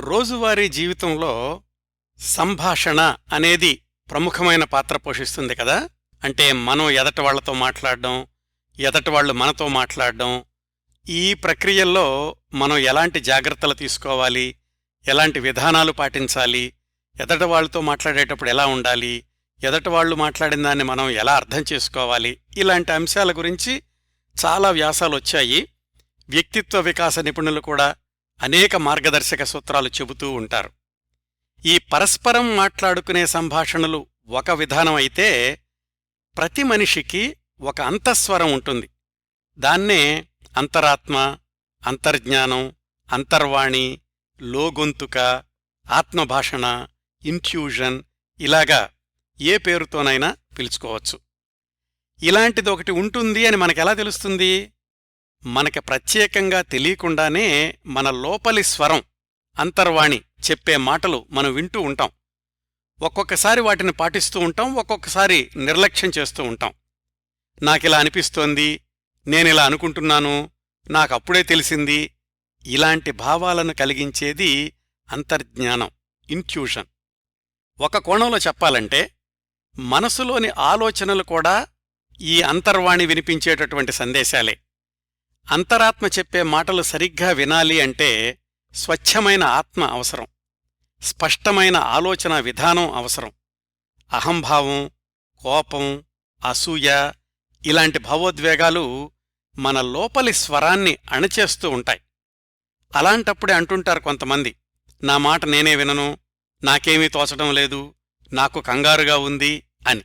రోజువారీ జీవితంలో సంభాషణ అనేది ప్రముఖమైన పాత్ర పోషిస్తుంది కదా? అంటే మనం ఎదటి వాళ్ళతో మాట్లాడడం ఎదటి వాళ్ళు మనతో మాట్లాడడం ఈ ప్రక్రియల్లో మనం ఎలాంటి జాగ్రత్తలు తీసుకోవాలి ఎలాంటి విధానాలు పాటించాలి ఎదటి వాళ్ళతో మాట్లాడేటప్పుడు ఎలా ఉండాలి ఎదటి వాళ్ళు మాట్లాడిన దాన్ని మనం ఎలా అర్థం చేసుకోవాలి ఇలాంటి అంశాల గురించి చాలా వ్యాసాలు వచ్చాయి. వ్యక్తిత్వ వికాస నిపుణులు కూడా అనేక మార్గదర్శక సూత్రాలు చెబుతూ ఉంటారు. ఈ పరస్పరం మాట్లాడుకునే సంభాషణలు ఒక విధానమైతే ప్రతి మనిషికి ఒక అంతఃస్వరం ఉంటుంది. దాన్నే అంతరాత్మ అంతర్జ్ఞానం అంతర్వాణి లోగొంతుక ఆత్మభాషణ ఇన్ఫ్యూజన్ ఇలాగా ఏ పేరుతోనైనా పిలుచుకోవచ్చు. ఇలాంటిది ఒకటి ఉంటుంది అని మనకెలా తెలుస్తుంది? మనకి ప్రత్యేకంగా తెలియకుండానే మన లోపలి స్వరం అంతర్వాణి చెప్పే మాటలు మనం వింటూ ఉంటాం. ఒక్కొక్కసారి వాటిని పాటిస్తూ ఉంటాం ఒక్కొక్కసారి నిర్లక్ష్యం చేస్తూ ఉంటాం. నాకిలా అనిపిస్తోంది నేనిలా అనుకుంటున్నాను నాకప్పుడే తెలిసింది ఇలాంటి భావాలను కలిగించేది అంతర్జ్ఞానం ఇన్ట్యూషన్. ఒక కోణంలో చెప్పాలంటే మనసులోని ఆలోచనలు కూడా ఈ అంతర్వాణి వినిపించేటటువంటి సందేశాలే. అంతరాత్మ చెప్పే మాటలు సరిగ్గా వినాలి అంటే స్వచ్ఛమైన ఆత్మ అవసరం. స్పష్టమైన ఆలోచన విధానం అవసరం. అహంభావం కోపం అసూయ ఇలాంటి భావోద్వేగాలు మన లోపలి స్వరాన్ని అణచేస్తూ ఉంటాయి. అలాంటప్పుడే అంటుంటారు కొంతమంది నా మాట నేనే వినను నాకేమీ తోచడం లేదు నాకు కంగారుగా ఉంది అని.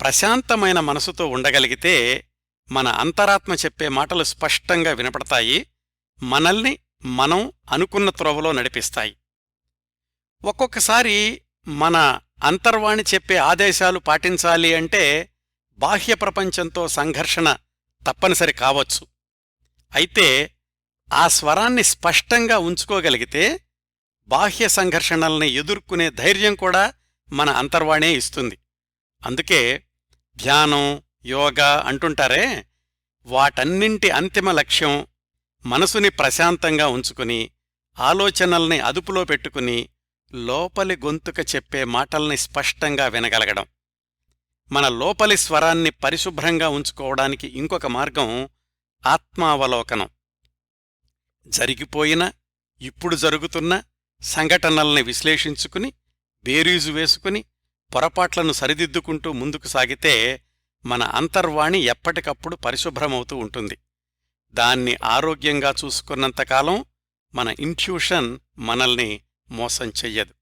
ప్రశాంతమైన మనసుతో ఉండగలిగితే మన అంతరాత్మ చెప్పే మాటలు స్పష్టంగా వినపడతాయి మనల్ని మనం అనుకున్న త్రోవలో నడిపిస్తాయి. ఒక్కొక్కసారి మన అంతర్వాణి చెప్పే ఆదేశాలు పాటించాలి అంటే బాహ్య ప్రపంచంతో సంఘర్షణ తప్పనిసరి కావచ్చు. అయితే ఆ స్వరాన్ని స్పష్టంగా ఉంచుకోగలిగితే బాహ్య సంఘర్షణల్ని ఎదుర్కొనే ధైర్యం కూడా మన అంతర్వాణే ఇస్తుంది. అందుకే ధ్యానం యోగా అంటుంటారే వాటన్నింటి అంతిమ లక్ష్యం మనసుని ప్రశాంతంగా ఉంచుకుని ఆలోచనల్ని అదుపులో పెట్టుకుని లోపలి గొంతుక చెప్పే మాటల్ని స్పష్టంగా వినగలగడం. మన లోపలి స్వరాన్ని పరిశుభ్రంగా ఉంచుకోవడానికి ఇంకొక మార్గం ఆత్మావలోకనం. జరిగిపోయిన ఇప్పుడు జరుగుతున్న సంఘటనల్ని విశ్లేషించుకుని బేరీజు వేసుకుని పొరపాట్లను సరిదిద్దుకుంటూ ముందుకు సాగితే మన అంతర్వాణి ఎప్పటికప్పుడు పరిశుభ్రమవుతూ ఉంటుంది. దాన్ని ఆరోగ్యంగా చూసుకున్నంతకాలం మన ఇంట్యూషన్ మనల్ని మోసం చెయ్యదు.